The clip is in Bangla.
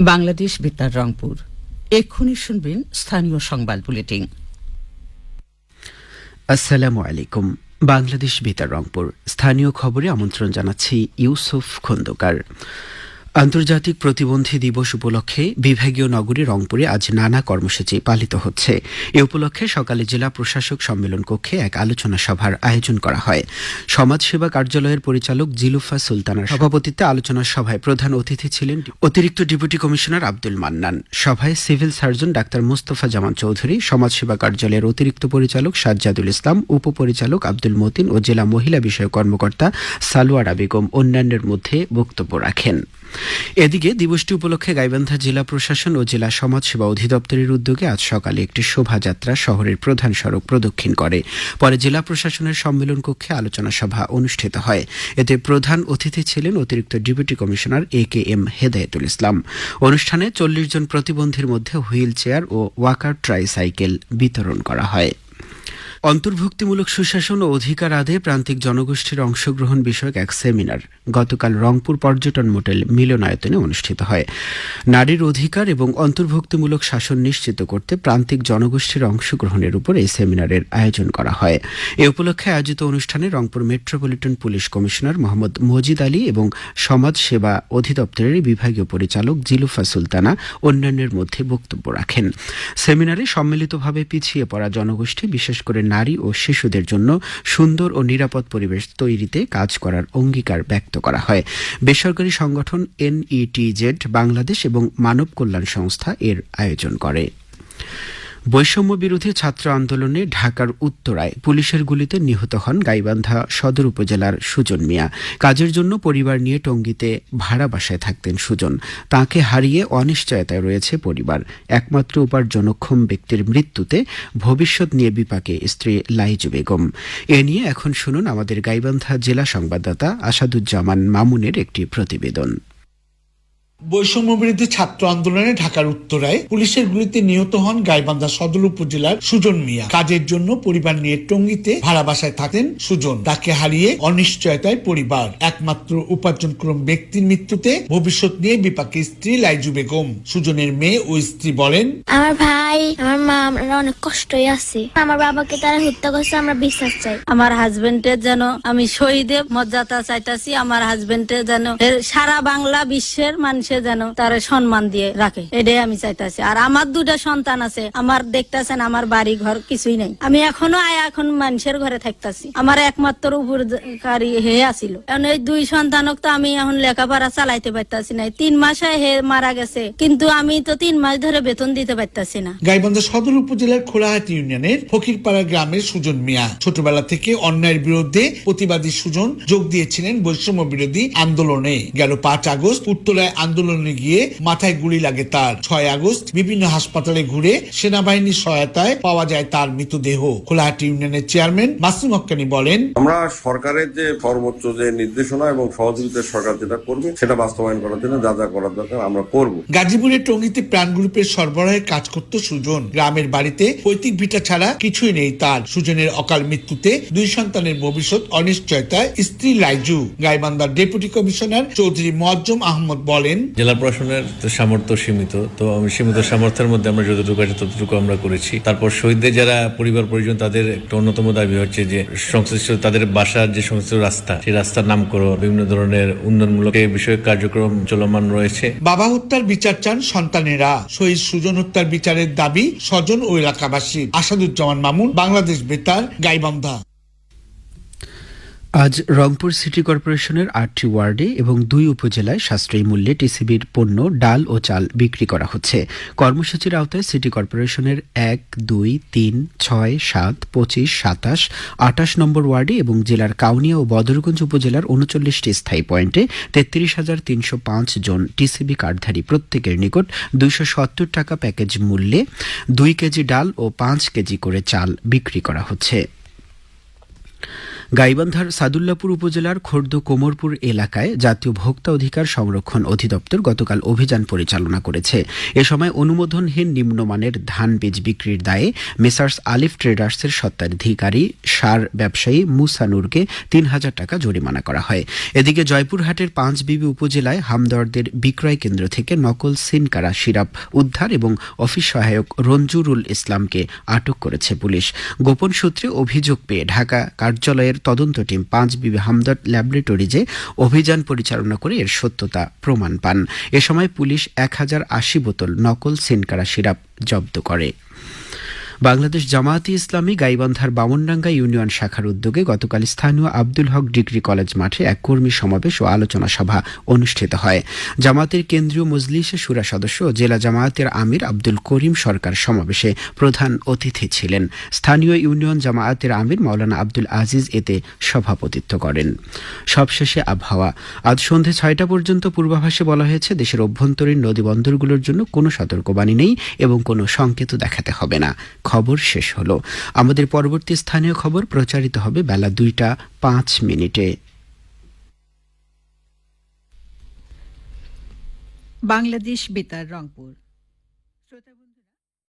বাংলাদেশ বেতার রংপুর। এক্ষুনি শুনবেন স্থানীয় সংবাদ বুলেটিন। আসসালামু আলাইকুম। বাংলাদেশ বেতার রংপুর। স্থানীয় খবরে আমন্ত্রণ জানাচ্ছি ইউসুফ খন্দকার। আন্তর্জাতিক প্রতিবন্ধী দিবস উপলক্ষে বিভাগীয় নগরী রংপুরে আজ নানা কর্মসূচি পালিত হচ্ছে। এ উপলক্ষে সকালে জেলা প্রশাসক সম্মেলন কক্ষে এক আলোচনা সভার আয়োজন করা হয়। সমাজসেবা কার্যালয়ের পরিচালক জিলুফা সুলতানার সভাপতিত্বে আলোচনা সভায় প্রধান অতিথি ছিলেন অতিরিক্ত ডেপুটি কমিশনার আব্দুল মান্নান। সভায় civil surgeon doctor Mustafa Zaman Chowdhury, সমাজসেবা কার্যালয়ের অতিরিক্ত পরিচালক সাজ্জাদুল ইসলাম, উপপরিচালক আব্দুল মতিন ও জেলা মহিলা বিষয়ক কর্মকর্তা সালোয়ারা বেগম অন্যান্যের মধ্যে বক্তব্য রাখেন। এদিকে দিবসটি উপলক্ষে গাইবান্ধা জেলা প্রশাসন ও জেলা সমাজসেবা অধিদপ্তরের উদ্যোগে আজ সকালে একটি শোভাযাত্রা শহরের প্রধান সড়ক প্রদক্ষিণ করে। পরে জেলা প্রশাসনের সম্মেলন কক্ষে আলোচনা সভা অনুষ্ঠিত হয়। এতে প্রধান অতিথি ছিলেন অতিরিক্ত deputy commissioner A K M Hedayetul Islam. অনুষ্ঠানে চল্লিশ জন প্রতিবন্ধীর মধ্যে হুইল চেয়ার ও ওয়াকার ট্রাইসাইকেল বিতরণ করা হয়। অন্তর্ভুক্তিমূলক সুশাসন ও অধিকার আদায়ে প্রান্তিক জনগোষ্ঠীর অংশগ্রহণ বিষয়ক এক সেমিনার গতকাল রংপুর পর্যটন মোটেল মিলনায়তনে অনুষ্ঠিত হয়। নারীর অধিকার এবং অন্তর্ভুক্তিমূলক শাসন নিশ্চিত করতে প্রান্তিক জনগোষ্ঠীর অংশগ্রহণের উপর এই সেমিনারের আয়োজন করা হয়। এ উপলক্ষে আয়োজিত অনুষ্ঠানে Rangpur metropolitan police commissioner Mohammad Majid Ali এবং সমাজ সেবা অধিদপ্তরের বিভাগীয় পরিচালক জিলুফা সুলতানা অন্যান্যের মধ্যে বক্তব্য রাখেন। সেমিনারে সম্মিলিতভাবে পিছিয়ে পড়া জনগোষ্ঠী, বিশেষ করে নারী ও শিশুদের জন্য সুন্দর ও নিরাপদ পরিবেশ তৈরিতে কাজ করার অঙ্গীকার ব্যক্ত করা হয়। বেসরকারি সংগঠন এনইটিজেড বাংলাদেশ এবং মানব কল্যাণ সংস্থা এর আয়োজন করে। বৈষম্য বিরোধী ছাত্র আন্দোলনে ঢাকার উত্তরায় পুলিশের গুলিতে নিহত হন গাইবান্ধা সদর উপজেলার সুজন মিয়া। কাজের জন্য পরিবার নিয়ে টঙ্গীতে ভাড়া বাসায় থাকতেন সুজন। তাকে হারিয়ে অনিশ্চয়তায় রয়েছে পরিবার। একমাত্র উপার্জনক্ষম ব্যক্তির মৃত্যুতে ভবিষ্যৎ নিয়ে বিপাকে স্ত্রী লাইজু বেগম। এ নিয়ে এখন শুনুন আমাদের গাইবান্ধা জেলা সংবাদদাতা আসাদুজ্জামান মামুনের একটি প্রতিবেদন। বৈষম্য বিরোধী ছাত্র আন্দোলনে ঢাকার উত্তরায় পুলিশের গুলিতে নিহত হন গাইবান্ধা সদর উপজেলার সুজন মিয়া। কাজের জন্য পরিবার নিয়ে টঙ্গিতে ভাড়া বাসায় থাকেন সুজন। তাকে হারিয়ে অনিশ্চয়তায় পরিবার। একমাত্র উপার্জনক্রম ব্যক্তির মৃত্যুতে ভবিষ্যৎ নিয়ে বিপাকে স্ত্রী লাইজু বেগম। সুজনের মেয়ে ও স্ত্রী বলেন আমার ভাই আমার মা আমরা অনেক কষ্টই আছি। আমার বাবাকে তারা হত্যা করছে আমরা বিশ্বাস চাই। আমার হাজবেন্ডের যেন আমি শহীদে মর্যাদা চাইতাছি আমার হাজবেন্ডের যেন সারা বাংলা বিশ্বের মানুষের যেন তার সম্মান দিয়ে রাখে। এটাই আমি চাইতাছি। আর আমার দুটা সন্তান আছে, আমার দেখতাছেন আমার বাড়ি ঘর কিছুই নেই। আমি এখনও আয়া এখন মানুষের ঘরে থাকতাছি। আমার একমাত্র উপকারী হে আসিল এখন এই দুই সন্তানক তো আমি এখন লেখাপড়া চালাইতে পারতাছি না তিন মাসে হে মারা গেছে, কিন্তু আমি তো তিন মাস ধরে বেতন দিতে পারতাছি না। গাইবান্ধা সদর উপজেলার খোলাহাটি ইউনিয়নের ফকিরপাড়া গ্রামের সুজন মিয়া ছোটবেলা থেকে অন্যায়ের বিরুদ্ধে প্রতিবাদী সুজন যোগ দিয়েছিলেন বৈষম্য বিরোধী আন্দোলনে। গেল পাঁচ আগস্ট উত্তরায় আন্দোলনে গিয়ে মাথায় গুলি লাগে তার। ছয় আগস্ট বিভিন্ন হাসপাতালে ঘুরে সেনাবাহিনীর সহায়তায় পাওয়া যায় তার মৃতদেহ। খোলাহাটি ইউনিয়নের চেয়ারম্যান মাসুম হক্কানি বলেন আমরা সরকারের যে সর্বোচ্চ যে নির্দেশনা এবং সহযোগিতা সরকার যেটা করবে সেটা বাস্তবায়ন করার জন্য যা যা করার দরকার আমরা করব। গাজীপুরের টঙ্গিতে প্রাণ গ্রুপের সরবরাহের কাজ করত সুজন। গ্রামের বাড়িতে পৈতৃক ভিটা ছাড়া কিছুই নেই তার। সুজনের অকাল মৃত্যুতে দুই সন্তানের ভবিষ্যৎ অনিশ্চয়তায় স্ত্রী লাইজু। গাইবান্ধার ডেপুটি কমিশনার চৌধুরী মোয়াজ্জম আহমদ বলেন জেলা প্রশাসনের সামর্থ্য সীমিত, তো সীমিত সামর্থ্যের মধ্যে আমরা যতটুকু আছে ততটুকু আমরা করেছি। তারপর শহীদদের যারা পরিবার পরিজন, তাদের একটা অন্যতম দাবি হচ্ছে যে সংশ্লিষ্ট, তাদের বাসার যে সংশ্লিষ্ট রাস্তা, সেই রাস্তার নাম নামকরণ, বিভিন্ন ধরনের উন্নয়নমূলক এই বিষয়ক কার্যক্রম চলমান রয়েছে। বাবা হত্যার বিচার চান সন্তানেরা। শহীদ সুজন হত্যার বিচারের দাবি স্বজন ও এলাকাবাসী আসাদুজ্জামান মামুন, বাংলাদেশ বেতার, গাইবান্ধা। আজ রংপুর সিটি কর্পোরেশনের আটটি ওয়ার্ডে এবং দুই উপজেলায় সাশ্রয়ী মূল্যে টিসিবির পণ্য, ডাল ও চাল বিক্রি করা হচ্ছে। কর্মসূচির আওতায় সিটি কর্পোরেশনের এক, দুই, তিন, ছয়, সাত, পঁচিশ, সাতাশ আটাশ নম্বর ওয়ার্ডে এবং জেলার কাউনিয়া ও বদরগঞ্জ উপজেলার উনচল্লিশটি স্থায়ী পয়েন্টে তেত্রিশ হাজার তিনশো পাঁচ জন টিসিবি কার্ডধারী প্রত্যেকের নিকট দুইশো সত্তর টাকা প্যাকেজ মূল্যে দুই কেজি ডাল ও পাঁচ কেজি করে চাল বিক্রি করা হচ্ছে। গাইবান্ধার সাদুল্লাপুর উপজেলার খোর্দ কোমরপুর এলাকায় জাতীয় ভোক্তা অধিকার সংরক্ষণ অধিদপ্তর গতকাল অভিযান পরিচালনা করেছে। এ সময় অনুমোদনহীন নিম্নমানের ধান বীজ বিক্রির দায়ে মেসার্স আলিফ ট্রেডার্সের সত্ত্বাধিকারী সার ব্যবসায়ী মুসানুরকে তিন হাজার টাকা জরিমানা করা হয়। এদিকে জয়পুরহাটের পাঁচবিবি উপজেলায় হামদর্দের বিক্রয় কেন্দ্র থেকে নকল সিনকারা সিরাপ উদ্ধার এবং অফিস সহায়ক রঞ্জুরুল ইসলামকে আটক করেছে পুলিশ। গোপন সূত্রে অভিযোগ পেয়ে ঢাকা কার্যালয়ের তদন্ত টিম পাঁচ বিবি হামদর্দ ল্যাবরেটরিজে অভিযান পরিচালনা করে এর সত্যতা প্রমাণ পান। এ সময় পুলিশ এক হাজার আশি বোতল নকল সিনকারা সিরাপ জব্দ করে। বাংলাদেশ জামায়াতে ইসলামী গাইবান্ধার বামনডাঙ্গা ইউনিয়ন শাখার উদ্যোগে গতকাল স্থানীয় আব্দুল হক ডিগ্রি কলেজ মাঠে এক কর্মী সমাবেশ ও আলোচনা সভা অনুষ্ঠিত হয়। জামাতের কেন্দ্রীয় মজলিসে সুরা সদস্য ও জেলা জামায়াতের আমির আব্দুল করিম সরকার সমাবেশে প্রধান অতিথি ছিলেন। স্থানীয় ইউনিয়ন জামায়াতের আমির মাওলানা আব্দুল আজিজ এতে সভাপতিত্ব করেন। সবশেষে আবহাওয়া। আজ সন্ধে ছয়টা পর্যন্ত পূর্বাভাসে বলা হয়েছে, দেশের অভ্যন্তরীণ নদী বন্দরগুলোর জন্য কোনো সতর্কবাণী নেই এবং কোনো সংকেত দেখাতে হবে না। খবর শেষ হলো। আমাদের পরবর্তী স্থানীয় খবর প্রচারিত হবে বেলা দুইটা পাঁচ মিনিটে। বাংলাদেশ বেতার রংপুর।